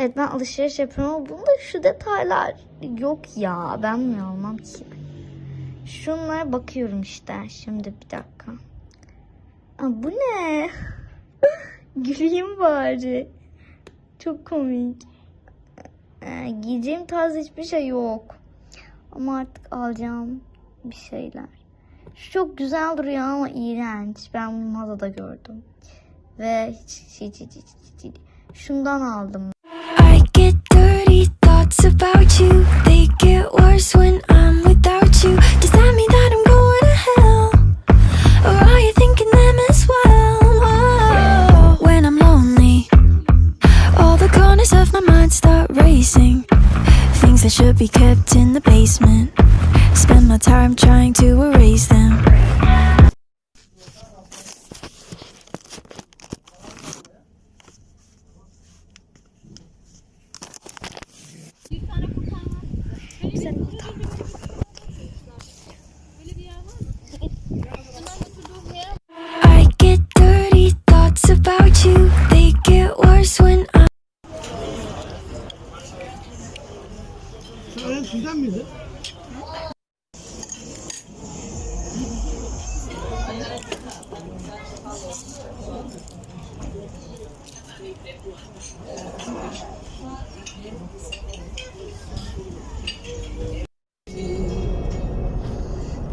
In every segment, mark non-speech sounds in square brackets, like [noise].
Evet ben alışveriş yapıyorum ama bunda şu detaylar yok ya. Ben mi almam ki? Şunlara bakıyorum işte. Şimdi bir dakika. Aa, bu ne? [laughs] Güleyim bari. Çok komik. Ee, giyeceğim tarz hiçbir şey yok. Ama artık alacağım bir şeyler. Şu çok güzel duruyor ama iğrenç. Ben bunu mağazada gördüm. Ve hiç, hiç, hiç, hiç, hiç. Şundan aldım. About you. They get worse when I'm without you. Does that mean that I'm going to hell? Or are you thinking them as well? Whoa. When I'm lonely, all the corners of my mind start racing. Things that should be kept in the basement. Spend my time trying to erase them.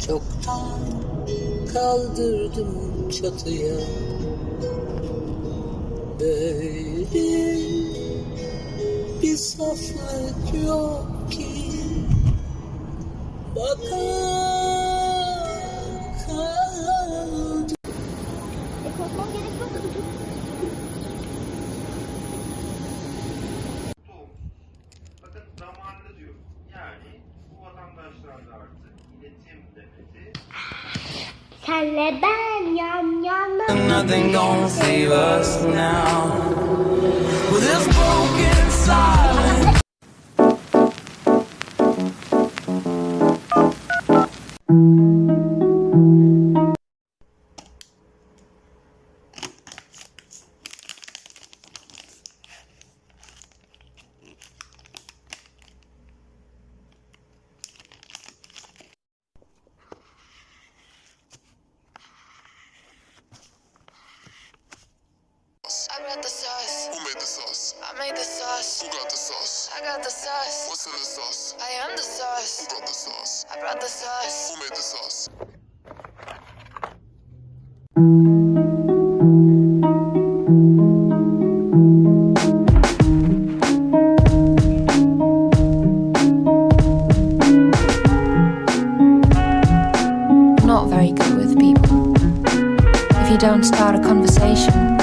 Çoktan kaldırdım çatıya. Böyle bir saflık yok ki. Bakar Ben yan yana. Nothing gonna save us now. With this broken silence. I got the sauce. What's in the sauce? I am the sauce. Who brought the sauce? I brought the sauce. Who made the sauce? not very good with people. If you don't start a conversation,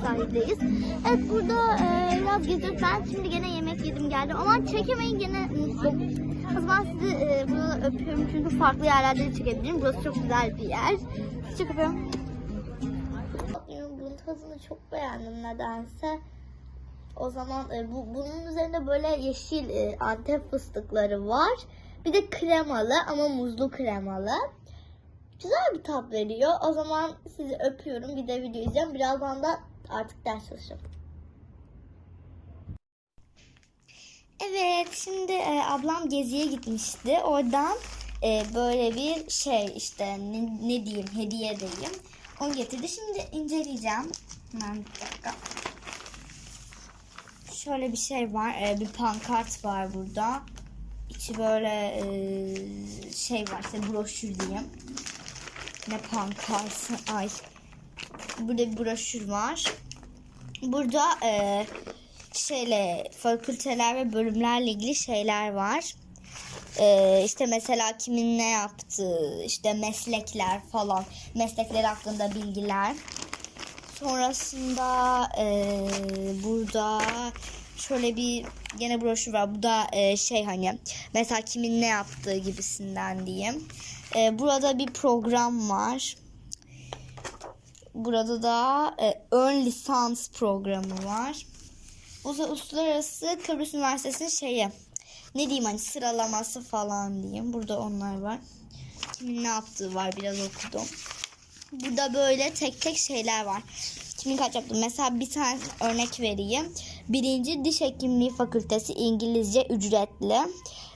sahildeyiz. Evet burada e, biraz geziyoruz. Ben şimdi gene yemek yedim geldim ama çekemeyi gene unuttum. O sizi e, burada öpüyorum çünkü farklı yerlerde de çekebilirim. Burası çok güzel bir yer. Sizi çok öpüyorum. Bunun tadını çok beğendim nedense. O zaman e, bu, bunun üzerinde böyle yeşil e, antep fıstıkları var. Bir de kremalı ama muzlu kremalı güzel bir tat veriyor. O zaman sizi öpüyorum. Bir de video izleyeceğim. Birazdan da artık ders çalışacağım. Evet, şimdi e, ablam geziye gitmişti. Oradan e, böyle bir şey işte ne, ne diyeyim hediye diyeyim. Onu getirdi. Şimdi inceleyeceğim. Hemen bir dakika. Şöyle bir şey var. e, bir pankart var burada. İçi böyle e, şey var işte broşür diyeyim. Ne pankartı ay. Burada bir broşür var. Burada e, şeyle fakülteler ve bölümlerle ilgili şeyler var. E, işte mesela kimin ne yaptığı, işte meslekler falan, meslekler hakkında bilgiler. Sonrasında e, burada şöyle bir gene broşür var. Bu da e, şey hani mesela kimin ne yaptığı gibisinden diyeyim. E, burada bir program var. Burada da e, ön lisans programı var. Uluslararası Kıbrıs Üniversitesi'nin şeyi ne diyeyim hani sıralaması falan diyeyim. Burada onlar var. Kimin ne yaptığı var biraz okudum. Burada böyle tek tek şeyler var. Kimin kaç yaptı? Mesela bir tane örnek vereyim. Birinci Diş Hekimliği Fakültesi İngilizce ücretli.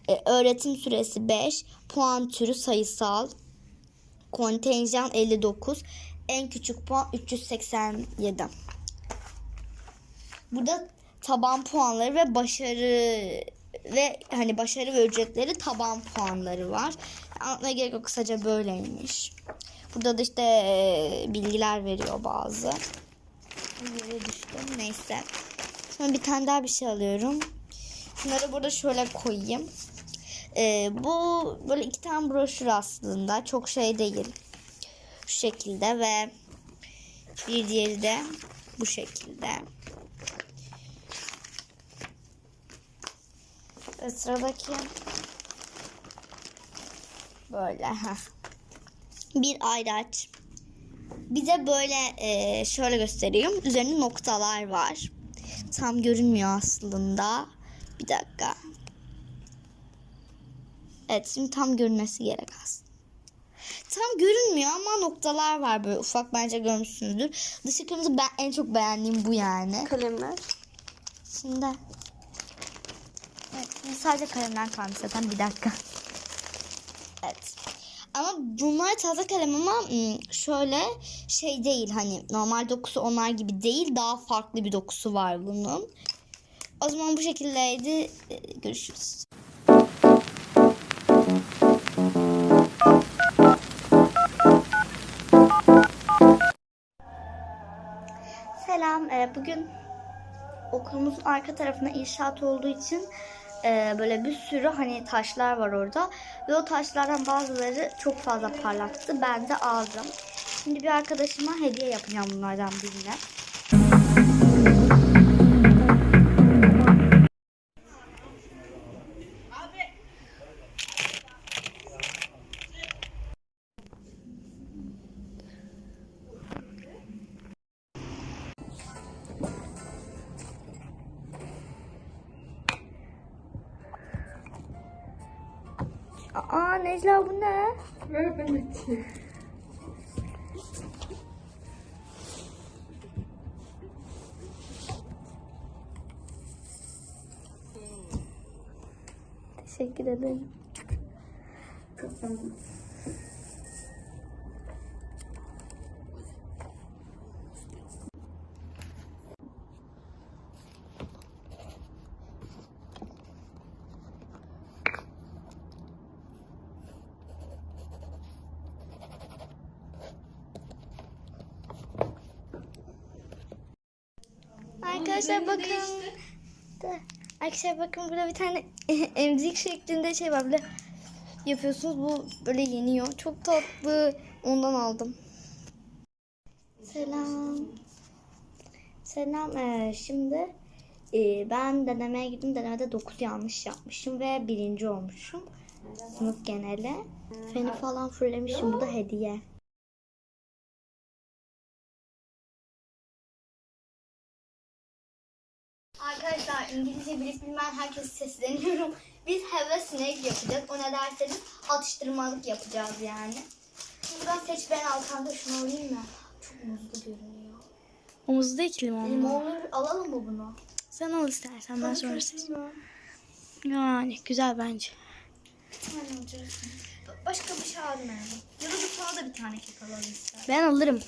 Ee, öğretim süresi 5. Puan türü sayısal. Kontenjan 59. En küçük puan 387. Burada taban puanları ve başarı ve hani başarı ve ücretleri taban puanları var. Anlatmaya gerek yok kısaca böyleymiş. Burada da işte bilgiler veriyor bazı. Yere düştüm neyse. Sonra bir tane daha bir şey alıyorum. Şunları burada şöyle koyayım. Ee, bu böyle iki tane broşür aslında. Çok şey değil. Şu şekilde ve bir diğeri de bu şekilde. Ve sıradaki böyle. heh. Bir ayraç. Bize böyle e, şöyle göstereyim. Üzerinde noktalar var. Tam görünmüyor aslında. Bir dakika. Evet şimdi tam görünmesi gerek aslında. Görünmüyor ama noktalar var böyle ufak bence görmüşsünüzdür. Dışı kırmızı ben en çok beğendiğim bu yani. Kalemler. Şimdi. Evet, şimdi sadece kalemler kalmış zaten bir dakika. Evet. Ama bunlar taze kalem ama ım, şöyle şey değil hani normal dokusu onlar gibi değil daha farklı bir dokusu var bunun. O zaman bu şekildeydi. Ee, Görüşürüz. Ee, bugün okulumuzun arka tarafına inşaat olduğu için e, böyle bir sürü hani taşlar var orada. Ve o taşlardan bazıları çok fazla parlaktı. Ben de aldım. Şimdi bir arkadaşıma hediye yapacağım bunlardan birine. Aa Necla bu ne? Ver ben açayım. Teşekkür ederim. Arkadaşlar bakın. Da- Arkadaşlar bakın burada bir tane [laughs] emzik şeklinde şey var. Böyle yapıyorsunuz bu böyle yeniyor. Çok tatlı. Ondan aldım. Selam. Selam. Ee, şimdi e, ben denemeye gittim. Denemede 9 yanlış yapmışım ve birinci olmuşum. Sınıf geneli. Feni falan fırlamışım. Bu da hediye. Bilip bilmeyen herkese sesleniyorum. [laughs] Biz heves snake yapacağız. O ne derseniz atıştırmalık yapacağız yani. Buradan seç ben Alkan'da şunu alayım mı? Çok muzlu görünüyor. Omuzda ikili mi Elim olur alalım mı bunu? Sen al istersen ben sonra seç. Yani güzel bence. Bir tane. Başka bir şey almayalım. Ya da dur sana da bir tane kek alalım ister. Ben alırım.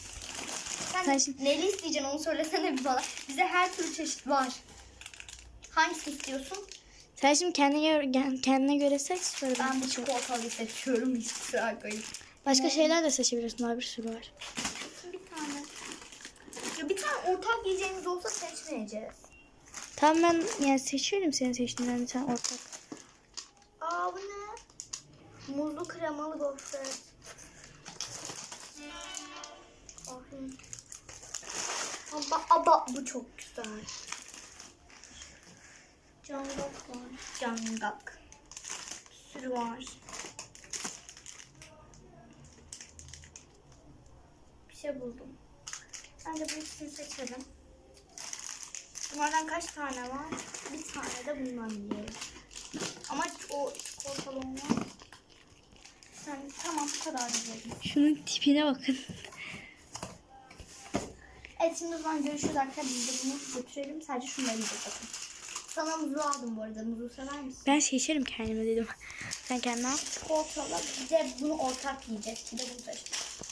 Sen, Sen şimdi- neli isteyeceksin onu söylesene bir bana. Bize her türlü çeşit var. Hangisini istiyorsun? Sen şimdi kendine göre, kendine göre seç sonra ben Ben seçiyorum. çikolatalı seçiyorum. Koyayım. Başka şeyler de seçebilirsin. Daha bir sürü var. Bir tane. Ya bir tane ortak yiyeceğimiz olsa seçmeyeceğiz. Tamam ben yani seçiyorum senin seçtiğinden bir tane ortak. Aa bu ne? Muzlu kremalı gofret. Aba, aba bu çok güzel. Cangak var. Cangak. Bir sürü var. Bir şey buldum. Bence bu ikisini seçelim. Bunlardan kaç tane var? Bir tane de bundan yiyelim. Ama o çikolatalı olmaz. Yani tamam bu kadar güzel. Şunun tipine bakın. Evet şimdi o zaman görüşürüz arkadaşlar. Biz de bunu götürelim. Sadece şunları yiyeceğiz bakın. Sana muzu aldım bu arada. Muzu sever misin? Ben seçerim kendime dedim. Sen kendine al. Çikolatalı. Bir de bunu ortak yiyeceğiz. Bir de bunu. Görüşürüz.